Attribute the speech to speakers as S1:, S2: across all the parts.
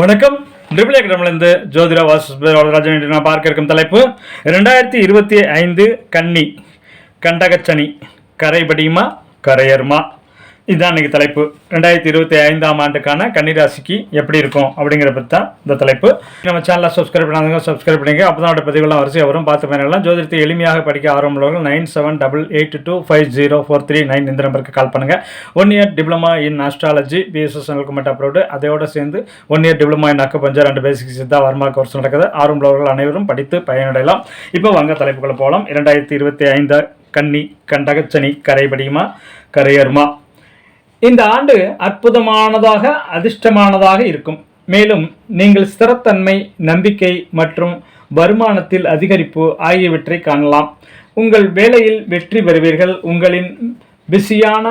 S1: வணக்கம். ட்ரிபிள் கிரமிலிருந்து ஜோதிரா வாசுராஜன் என்று நான் பார்க்க இருக்கும் தலைப்பு. ரெண்டாயிரத்தி இருபத்தி ஐந்து கன்னி கண்டகச்சனி கரைபடியுமா கரையருமா? இதுதான் இன்னைக்கு தலைப்பு. ரெண்டாயிரத்தி இருபத்தி ஐந்தாம் ஆண்டுக்கான கன்னிராசிக்கு எப்படி இருக்கும் அப்படிங்கிற பற்றி தான் இந்த தலைப்பு. நம்ம சேனலை சப்ஸ்கிரைப் பண்ணாதவங்க சப்ஸ்கிரைப் பண்ணிங்க அப்போ தான் பதிவுலாம் வரிசையாக வரும். பார்த்து பயனெல்லாம் ஜோதிடத்தை எளிமையாக படிக்க ஆரம்புள்ளவர்கள் nine seven double eight two five zero four three nine இந்த நம்பருக்கு கால் பண்ணுங்கள் one year diploma in astrology BSS நல்குமெண்ட் abroad அதோட சேர்ந்து ஒன் இயர் டிப்ளமா இன் அக்கு பஞ்சர் ரெண்டு பேசிக் சித்தா வர்மா கோர்ஸ் நடக்குது. ஆரம்புள்ளவர்கள் அனைவரும் படித்து பயனடையலாம். இப்போ வாங்க தலைப்புகளை போகலாம் இரண்டாயிரத்தி இருபத்தி ஐந்து கன்னி கண்டகச்சனி கரைபடியுமா கரையருமா இந்த ஆண்டு அற்புதமானதாக அதிர்ஷ்டமானதாக இருக்கும். மேலும் நீங்கள் ஸ்திரத்தன்மை நம்பிக்கை மற்றும் வருமானத்தில் அதிகரிப்பு ஆகியவற்றை காணலாம். உங்கள் வேலையில் வெற்றி பெறுவீர்கள். உங்களின் பிஸியான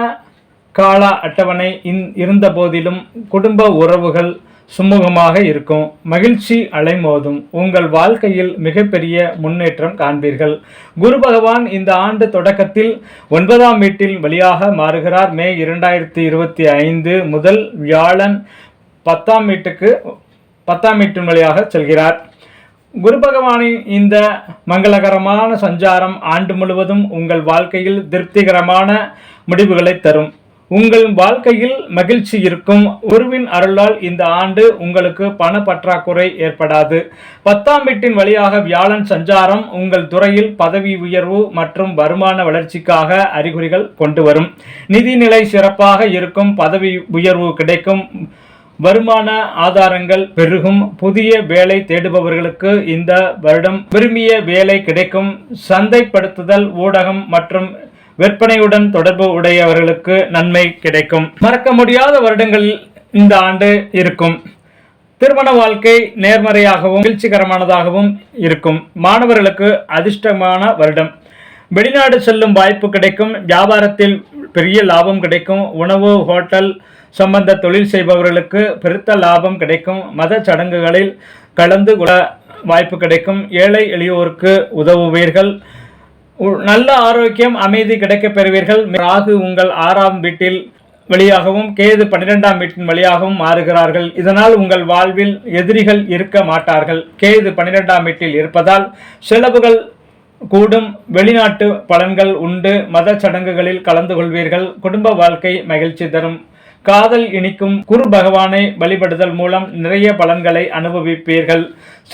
S1: கால அட்டவணை இன் இருந்த போதிலும் குடும்ப உறவுகள் சுமூகமாக இருக்கும். மகிழ்ச்சி அலைமோதும். உங்கள் வாழ்க்கையில் மிகப்பெரிய முன்னேற்றம் காண்பீர்கள். குரு பகவான் இந்த ஆண்டு தொடக்கத்தில் ஒன்பதாம் வீட்டில் வழியாக மாறுகிறார். மே இரண்டாயிரத்தி இருபத்தி ஐந்து முதல் வியாழன் பத்தாம் வீட்டுக்கு பத்தாம் வீட்டின் வழியாக செல்கிறார். குரு பகவானின் இந்த மங்களகரமான சஞ்சாரம் ஆண்டு முழுவதும் உங்கள் வாழ்க்கையில் திருப்திகரமான முடிவுகளை தரும். உங்கள் வாழ்க்கையில் மகிழ்ச்சி இருக்கும். உருவின் அருளால் இந்த ஆண்டு உங்களுக்கு பண பற்றாக்குறை ஏற்படாது. பத்தாம் வீட்டின் வழியாக வியாழன் சஞ்சாரம் உங்கள் துறையில் பதவி உயர்வு மற்றும் வருமான வளர்ச்சிக்காக அறிகுறிகள் கொண்டு வரும். நிதிநிலை சிறப்பாக இருக்கும். பதவி உயர்வு கிடைக்கும். வருமான ஆதாரங்கள் பெருகும். புதிய வேலை தேடுபவர்களுக்கு இந்த வருடம் விரும்பிய வேலை கிடைக்கும். சந்தைப்படுத்துதல் ஊடகம் மற்றும் விற்பனையுடன் தொடர்பு உடையவர்களுக்கு நன்மை கிடைக்கும். மறக்க முடியாத வருடங்களில் இந்த ஆண்டு இருக்கும். திருமண வாழ்க்கை நேர்மறையாகவும் மகிழ்ச்சிகரமானதாகவும் இருக்கும். மாணவர்களுக்கு அதிர்ஷ்டமான வருடம். வெளிநாடு செல்லும் வாய்ப்பு கிடைக்கும். வியாபாரத்தில் பெரிய லாபம் கிடைக்கும். உணவு ஹோட்டல் சம்பந்த தொழில் செய்பவர்களுக்கு பெருத்த லாபம் கிடைக்கும். மத சடங்குகளில் கலந்து கொள்ள வாய்ப்பு கிடைக்கும். ஏழை எளியோருக்கு உதவுவீர்கள். நல்ல ஆரோக்கியம் அமைதி கிடைக்கப் பெறுவீர்கள். ராகு உங்கள் ஆறாம் வீட்டில் வழியாகவும் கேது பன்னிரெண்டாம் வீட்டின் வழியாகவும் மாறுகிறார்கள். இதனால் உங்கள் வாழ்வில் எதிரிகள் இருக்க மாட்டார்கள். கேது பன்னிரெண்டாம் வீட்டில் இருப்பதால் செலவுகள் கூடும் வெளிநாட்டு பலன்கள் உண்டு மத சடங்குகளில் கலந்து கொள்வீர்கள். குடும்ப வாழ்க்கை மகிழ்ச்சி தரும். காதல் இனிக்கும் குரு பகவானை வழிபடுதல் மூலம் நிறைய பலன்களை அனுபவிப்பீர்கள்.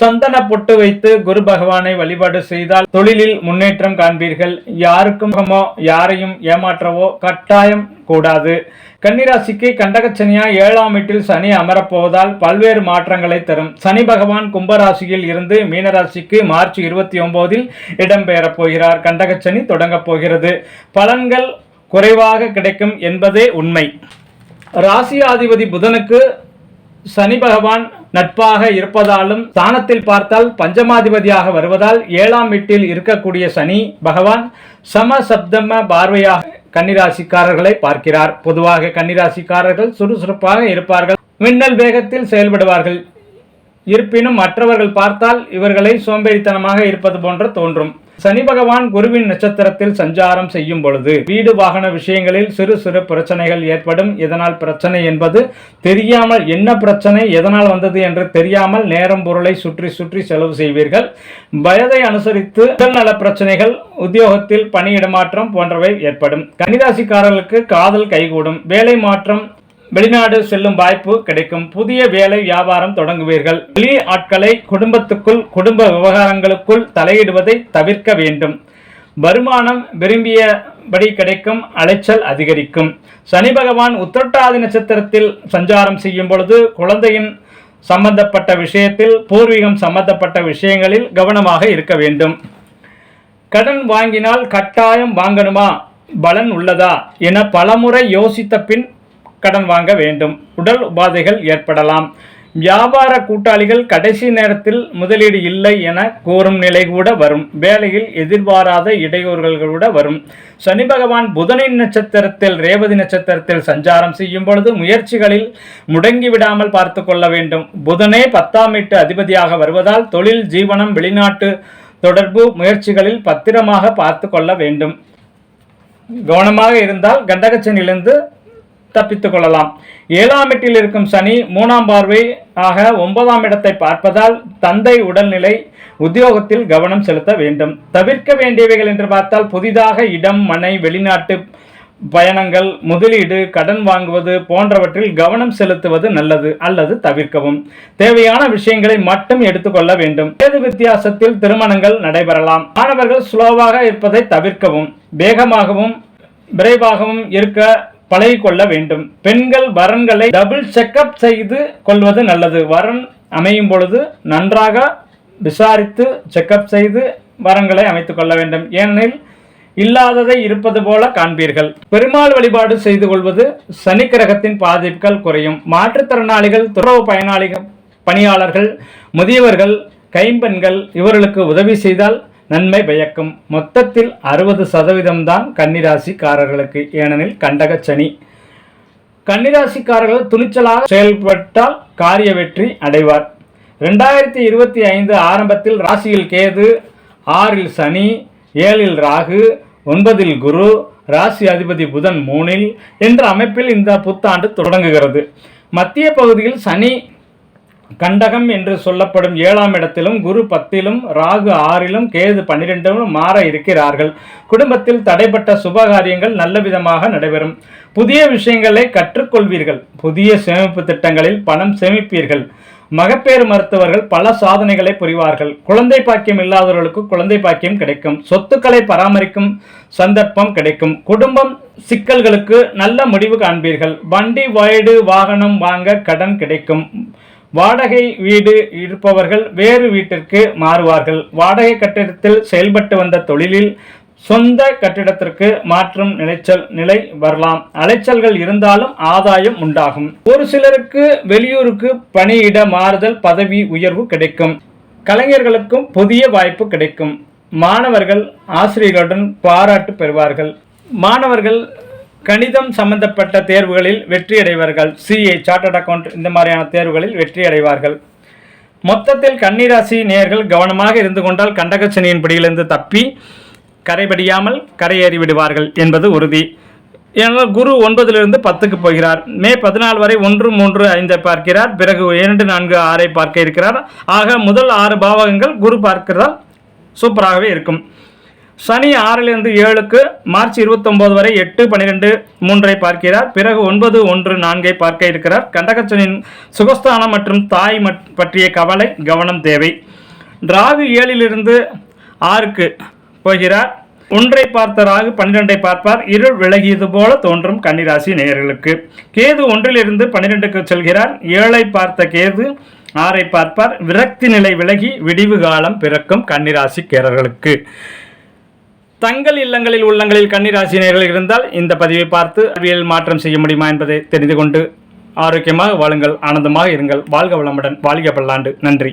S1: சந்தன பொட்டு வைத்து குரு பகவானை வழிபாடு செய்தால் தொழிலில் முன்னேற்றம் காண்பீர்கள். யாருக்கும் யாரையும் ஏமாற்றவோ கட்டாயம் கூடாது. கன்னிராசிக்கு கண்டகச்சனியா ஏழாம் வீட்டில் சனி அமரப்போவதால் பல்வேறு மாற்றங்களை தரும். சனி பகவான் கும்பராசியில் இருந்து மீனராசிக்கு மார்ச் இருபத்தி ஒன்பதில் இடம்பெயரப் போகிறார். கண்டகச்சனி தொடங்கப் போகிறது. பலன்கள் குறைவாக கிடைக்கும் என்பதே உண்மை. ராசியாதிபதி புதனுக்கு சனி பகவான் நட்பாக இருப்பதாலும் ஸ்தானத்தில் பார்த்தால் பஞ்சமாதிபதியாக வருவதால் ஏழாம் வீட்டில் இருக்கக்கூடிய சனி பகவான் சம சப்தம பார்வையாக கன்னிராசிக்காரர்களை பார்க்கிறார். பொதுவாக கன்னிராசிக்காரர்கள் சுறுசுறுப்பாக இருப்பார்கள். மின்னல் வேகத்தில் செயல்படுவார்கள். இருப்பினும் மற்றவர்கள் பார்த்தால் இவர்களை சோம்பேறித்தனமாக இருப்பது போன்ற தோன்றும். சனி பகவான் குருவின் நட்சத்திரத்தில் சஞ்சாரம் செய்யும் பொழுது வீடு வாகன விஷயங்களில் சிறு சிறு பிரச்சனைகள் ஏற்படும். இதனால் பிரச்சனை என்பது தெரியாமல் என்ன பிரச்சனை எதனால் வந்தது என்று தெரியாமல் நேரம் பொருளை சுற்றி சுற்றி செலவு செய்வீர்கள். வயதை அனுசரித்து உடல்நல பிரச்சனைகள் உத்தியோகத்தில் பணியிடமாற்றம் போன்றவை ஏற்படும். கன்னிராசிக்காரர்களுக்கு காதல் கைகூடும். வேலை மாற்றம் வெளிநாடு செல்லும் வாய்ப்பு கிடைக்கும். புதிய வேலை வியாபாரம் தொடங்குவீர்கள். வெளி ஆட்களை குடும்பத்துக்குள் குடும்ப விவகாரங்களுக்குள் தலையிடுவதை தவிர்க்க வேண்டும். வருமானம் விரும்பியபடி கிடைக்கும் அலைச்சல் அதிகரிக்கும். சனி பகவான் உத்திரட்டாதி நட்சத்திரத்தில் சஞ்சாரம் செய்யும் பொழுது குழந்தையின் சம்பந்தப்பட்ட விஷயத்தில் பூர்வீகம் சம்பந்தப்பட்ட விஷயங்களில் கவனமாக இருக்க வேண்டும். கடன் வாங்கினால் கட்டாயம் வாங்கணுமா? பலன் உள்ளதா? என பலமுறை யோசித்த பின் கடன் வாங்க வேண்டும். உடல் உபாதைகள் ஏற்படலாம். வியாபார கூட்டாளிகள் கடைசி நேரத்தில் முதலீடு இல்லை என கூறும் நிலை கூட வரும். வேலையில் எதிர்பாராத இடையூறுகள் கூட வரும். சனி பகவான் புதனின் நட்சத்திரத்தில் ரேவதி நட்சத்திரத்தில் சஞ்சாரம் செய்யும் பொழுது முயற்சிகளில் முடங்கி விடாமல் பார்த்து கொள்ள வேண்டும். புதனே பத்தாம் வீட்டு அதிபதியாக வருவதால் தொழில் ஜீவனம் வெளிநாட்டு தொடர்பு முயற்சிகளில் பத்திரமாக பார்த்து கொள்ள வேண்டும். கவனமாக இருந்தால் கண்டகச்சனிலிருந்து தப்பித்துக் கொள்ளலாம் ஏழாம் எட்டில் இருக்கும் சனி மூணாம் பார்வை ஆக ஒன்பதாம் இடத்தை பார்ப்பதால் தந்தை உடல்நிலை உத்தியோகத்தில் கவனம் செலுத்த வேண்டும். தவிர்க்க வேண்டியவைகள் என்று பார்த்தால் புதிதாக இடம் மனை வெளிநாட்டு பயணங்கள் முதலீடு கடன் வாங்குவது போன்றவற்றில் கவனம் செலுத்துவது நல்லது அல்லது தவிர்க்கவும். தேவையான விஷயங்களை மட்டும் எடுத்துக்கொள்ள வேண்டும். ஏது வித்தியாசத்தில் திருமணங்கள் நடைபெறலாம். மாணவர்கள் ஸ்லோவாக இருப்பதை தவிர்க்கவும் வேகமாகவும் விரைவாகவும் இருக்க பழகி கொள்ள வேண்டும். பெண்கள் வரன்களை டபுள் செக்கப் செய்து கொள்வது நல்லது. வரன் அமையும் பொழுது நன்றாக விசாரித்து செக்கப் செய்து வரன்களை அமைத்துக் கொள்ள வேண்டும். ஏனெனில் இல்லாததை இருப்பது போல காண்பீர்கள். பெருமாள் வழிபாடு செய்து கொள்வது சனி கிரகத்தின் பாதிப்புகள் குறையும். மாற்றுத்திறனாளிகள் துறவு பயனாளிகள் பணியாளர்கள் முதியவர்கள் கைம்பெண்கள் இவர்களுக்கு உதவி செய்தால் நன்மை பயக்கும். மொத்தத்தில் அறுபது சதவீதம் தான் கன்னிராசிக்காரர்களுக்கு. ஏனெனில் கண்டக சனி. கன்னிராசிக்காரர்கள் துணிச்சலாக செயல்பட்டால் காரிய வெற்றி அடைவார். ரெண்டாயிரத்தி இருபத்தி ஐந்து ஆரம்பத்தில் ராசியில் கேது ஆறில் சனி ஏழில் ராகு ஒன்பதில் குரு ராசி அதிபதி புதன் மூணில் என்ற அமைப்பில் இந்த புத்தாண்டு தொடங்குகிறது. மத்திய பகுதியில் சனி கண்டகம் என்று சொல்லப்படும் ஏழாம் இடத்திலும் குரு பத்திலும் ராகு ஆறிலும் கேது பன்னிரெண்டிலும் மாற இருக்கிறார்கள். குடும்பத்தில் தடைப்பட்ட சுபகாரியங்கள் நல்ல விதமாக நடைபெறும். புதிய விஷயங்களை கற்றுக்கொள்வீர்கள். புதிய சேமிப்பு திட்டங்களில் பணம் சேமிப்பீர்கள். மகப்பேறு மருத்துவர்கள் பல சாதனைகளை புரிவார்கள். குழந்தை பாக்கியம் இல்லாதவர்களுக்கு குழந்தை பாக்கியம் கிடைக்கும். சொத்துக்களை பராமரிக்கும் சந்தர்ப்பம் கிடைக்கும். குடும்பம் சிக்கல்களுக்கு நல்ல முடிவு காண்பீர்கள். வண்டி வயடு வாகனம் வாங்க கடன் கிடைக்கும். வாடகை வீடு இருப்பவர்கள் வேறு வீட்டிற்கு மாறுவார்கள். வாடகை கட்டிடத்தில் செயல்பட்டு வந்த தொழிலில் சொந்த கட்டிடத்திற்கு மாற்றும் நிலைச்சல் நிலை வரலாம். அலைச்சல்கள் இருந்தாலும் ஆதாயம் உண்டாகும். ஒரு சிலருக்கு வெளியூருக்கு பணியிட மாறுதல் பதவி உயர்வு கிடைக்கும். கலைஞர்களுக்கும் புதிய வாய்ப்பு கிடைக்கும். மாணவர்கள் ஆசிரியர்களுடன் பாராட்டு பெறுவார்கள். மாணவர்கள் கணிதம் சம்பந்தப்பட்ட தேர்வுகளில் வெற்றி அடைவார்கள் சிஏ சார்ட்டர்ட் அக்கவுண்ட் இந்த மாதிரியான தேர்வுகளில் வெற்றி அடைவார்கள் மொத்தத்தில் கன்னிராசி நேயர்கள் கவனமாக இருந்து கொண்டால் கண்டகச்சனியின் பிடியிலிருந்து தப்பி கரைபடியாமல் கரையேறி விடுவார்கள் என்பது உறுதி. ஏனால் குரு ஒன்பதிலிருந்து பத்துக்கு போகிறார். மே பதினாலு வரை ஒன்று மூன்று ஐந்தை பார்க்கிறார். பிறகு இரண்டு நான்கு ஆறை பார்க்க இருக்கிறார். ஆக முதல் ஆறு பாவகங்கள் குரு பார்க்கிறதால் சூப்பராகவே இருக்கும். சனி ஆறிலிருந்து ஏழுக்கு மார்ச் இருபத்தொம்போது வரை எட்டு பன்னிரெண்டு மூன்றை பார்க்கிறார். பிறகு ஒன்பது ஒன்று நான்கை பார்க்க இருக்கிறார். கண்டகச்சனின் சுகஸ்தானம் மற்றும் தாய் பற்றிய கவலை கவனம் தேவை. ராகு ஏழிலிருந்து ஆறுக்கு போகிறார். ஒன்றை பார்த்த ராகு பன்னிரெண்டை பார்ப்பார். இருள் விலகியது போல தோன்றும் கன்னிராசி நேயர்களுக்கு. கேது ஒன்றிலிருந்து பன்னிரெண்டுக்கு செல்கிறார். ஏழை பார்த்த கேது ஆறை பார்ப்பார். விரக்தி நிலை விலகி விடிவு காலம் பிறக்கும் கன்னிராசிக்காரர்களுக்கு தங்கள் இல்லங்களில் உள்ளங்களில் கன்னிராசினியர்கள் இருந்தால் இந்த பதிவை பார்த்து அறிவியல் மாற்றம் செய்ய முடியுமா என்பதை தெரிந்து கொண்டு ஆரோக்கியமாக வாழுங்கள் ஆனந்தமாக இருங்கள். வாழ்க வளமுடன் வாழ்க பல்லாண்டு நன்றி.